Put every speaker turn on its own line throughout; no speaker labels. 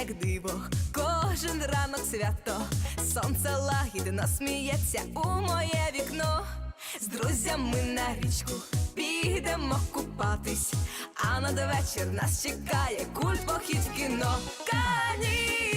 як диво, кожен ранок свято, сонце лагідно сміється у моє вікно. З друзями на річку підемо купатись, а надвечір нас чекає культ похід в кіно. Канікули,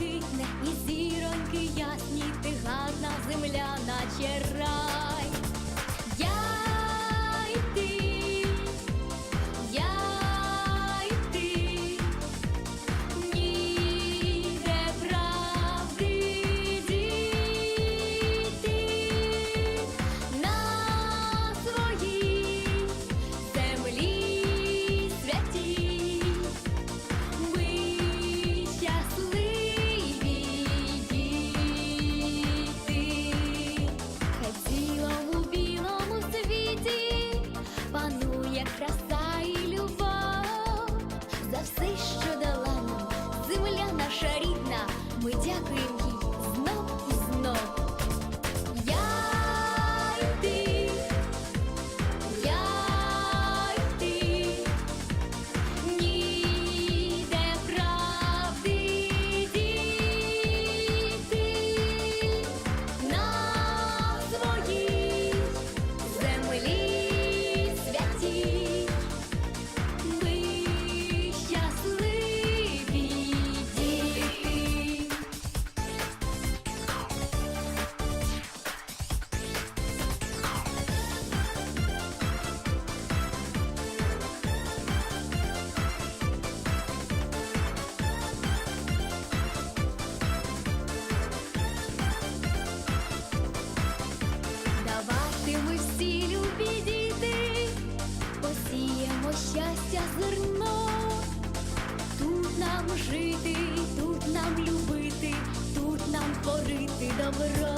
небо блакитне і зіроньки ясні, ти гарна земля, наче рай. Щастя зерно. Тут нам жити, тут нам любити, тут нам творити добро.